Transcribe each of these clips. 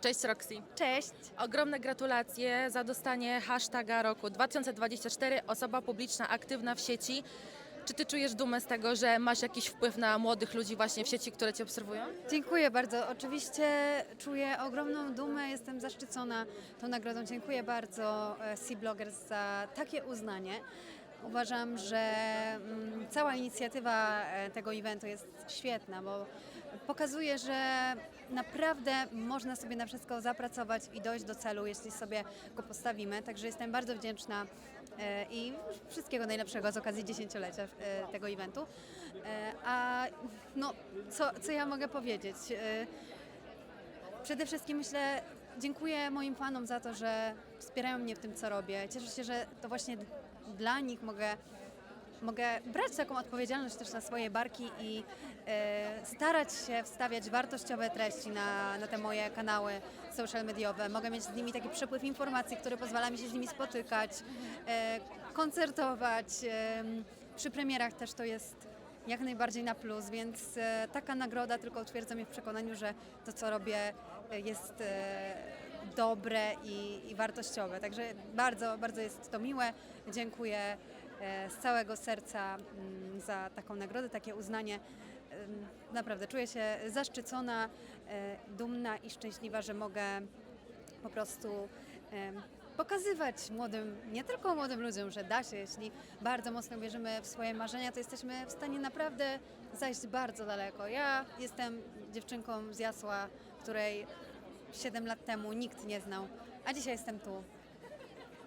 Cześć Roxy. Cześć. Ogromne gratulacje za dostanie hashtaga roku 2024 osoba publiczna aktywna w sieci. Czy ty czujesz dumę z tego, że masz jakiś wpływ na młodych ludzi właśnie w sieci, które cię obserwują? Dziękuję bardzo. Oczywiście czuję ogromną dumę, jestem zaszczycona tą nagrodą. Dziękuję bardzo e, Sea Bloggers za takie uznanie. Uważam, że mm, cała inicjatywa e, tego eventu jest świetna, bo pokazuje, że naprawdę można sobie na wszystko zapracować i dojść do celu, jeśli sobie go postawimy. Także jestem bardzo wdzięczna e, i wszystkiego najlepszego z okazji dziesięciolecia e, tego eventu. A no, co, co ja mogę powiedzieć? Przede wszystkim myślę, dziękuję moim fanom za to, że wspierają mnie w tym, co robię. Cieszę się, że to właśnie dla nich mogę, mogę brać taką odpowiedzialność też na swoje barki i e, starać się wstawiać wartościowe treści na, na te moje kanały social mediowe. Mogę mieć z nimi taki przepływ informacji, który pozwala mi się z nimi spotykać, e, koncertować. E, przy premierach też to jest jak najbardziej na plus, więc e, taka nagroda tylko utwierdza mnie w przekonaniu, że to, co robię, jest e, dobre i, i wartościowe. Także bardzo, bardzo jest to miłe. Dziękuję e, z całego serca mm, za taką nagrodę, takie uznanie. Naprawdę czuję się zaszczycona, e, dumna i szczęśliwa, że mogę po prostu pokazywać młodym, nie tylko młodym ludziom, że da się, jeśli bardzo mocno wierzymy w swoje marzenia, to jesteśmy w stanie naprawdę zajść bardzo daleko. Ja jestem dziewczynką z Jasła, której 7 lat temu nikt nie znał, a dzisiaj jestem tu.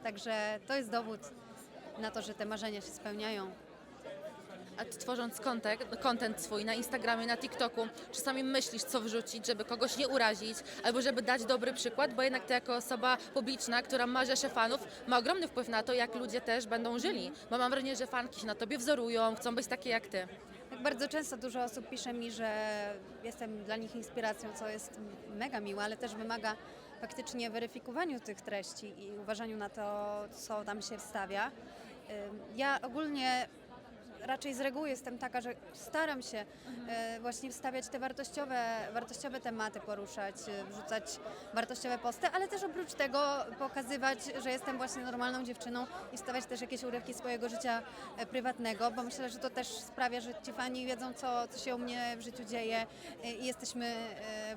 Także to jest dowód na to, że te marzenia się spełniają. Tworząc content, content swój na Instagramie, na TikToku, czasami myślisz, co wrzucić, żeby kogoś nie urazić, albo żeby dać dobry przykład, bo jednak ty jako osoba publiczna, która ma rzeszę fanów, ma ogromny wpływ na to, jak ludzie też będą żyli. Bo mam wrażenie, że fanki się na tobie wzorują, chcą być takie jak ty. Tak bardzo często dużo osób pisze mi, że jestem dla nich inspiracją, co jest mega miłe, ale też wymaga faktycznie weryfikowaniu tych treści i uważaniu na to, co tam się wstawia. Ja ogólnie raczej z reguły jestem taka, że staram się e, właśnie wstawiać te wartościowe, wartościowe tematy, poruszać, e, wrzucać wartościowe posty, ale też oprócz tego pokazywać, że jestem właśnie normalną dziewczyną i wstawiać też jakieś urywki swojego życia e, prywatnego, bo myślę, że to też sprawia, że ci fani wiedzą, co, co się u mnie w życiu dzieje i jesteśmy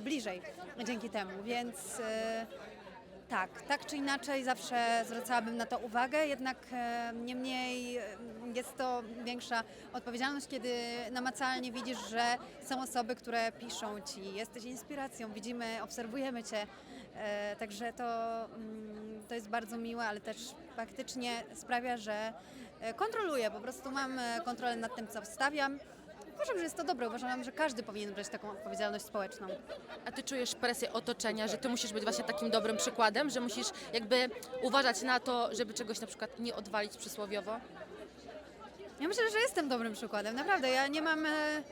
bliżej dzięki temu, więc tak, tak czy inaczej zawsze zwracałabym na to uwagę, jednak niemniej to większa odpowiedzialność, kiedy namacalnie widzisz, że są osoby, które piszą ci, jesteś inspiracją, widzimy, obserwujemy cię, e, także to, mm, to jest bardzo miłe, ale też faktycznie sprawia, że e, kontroluję, po prostu mam e, kontrolę nad tym, co wstawiam. Uważam, że jest to dobre, uważam, że każdy powinien brać taką odpowiedzialność społeczną. A ty czujesz presję otoczenia, że ty musisz być właśnie takim dobrym przykładem, że musisz jakby uważać na to, żeby czegoś na przykład nie odwalić przysłowiowo? Ja myślę, że jestem dobrym przykładem, naprawdę. Ja nie mam. e,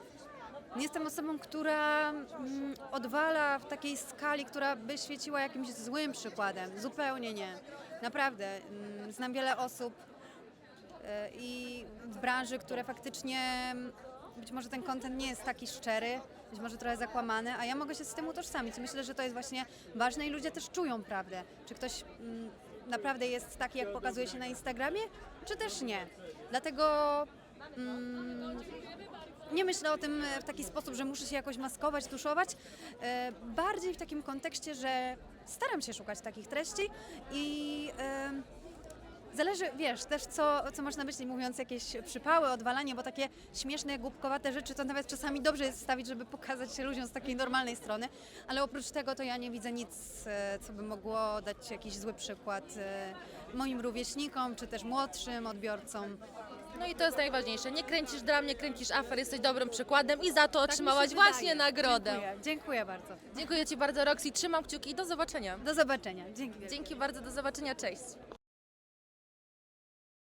Nie jestem osobą, która mm, odwala w takiej skali, która by świeciła jakimś złym przykładem. Zupełnie nie. Naprawdę. mm, Znam wiele osób e, i w branży, które faktycznie mm, być może ten kontent nie jest taki szczery, być może trochę zakłamany, a ja mogę się z tym utożsamić. Myślę, że to jest właśnie ważne i ludzie też czują prawdę. Czy ktoś naprawdę jest taki, jak pokazuje się na Instagramie, czy też nie. Dlatego mm, nie myślę o tym w taki sposób, że muszę się jakoś maskować, tuszować. E, bardziej w takim kontekście, że staram się szukać takich treści i Zależy, wiesz, też co, co masz na myśli, mówiąc jakieś przypały, odwalanie, bo takie śmieszne, głupkowate rzeczy to nawet czasami dobrze jest stawić, żeby pokazać się ludziom z takiej normalnej strony, ale oprócz tego to ja nie widzę nic, e, co by mogło dać jakiś zły przykład e, moim rówieśnikom, czy też młodszym odbiorcom. No i to jest najważniejsze. Nie kręcisz dram, nie kręcisz afer, jesteś dobrym przykładem i za to Tak otrzymałaś właśnie nagrodę. Dziękuję, dziękuję bardzo. Dziękuję Ci bardzo, Roxy. Trzymam kciuki i do zobaczenia. Do zobaczenia. Dzięki. Dzięki bardzo, do zobaczenia. Cześć.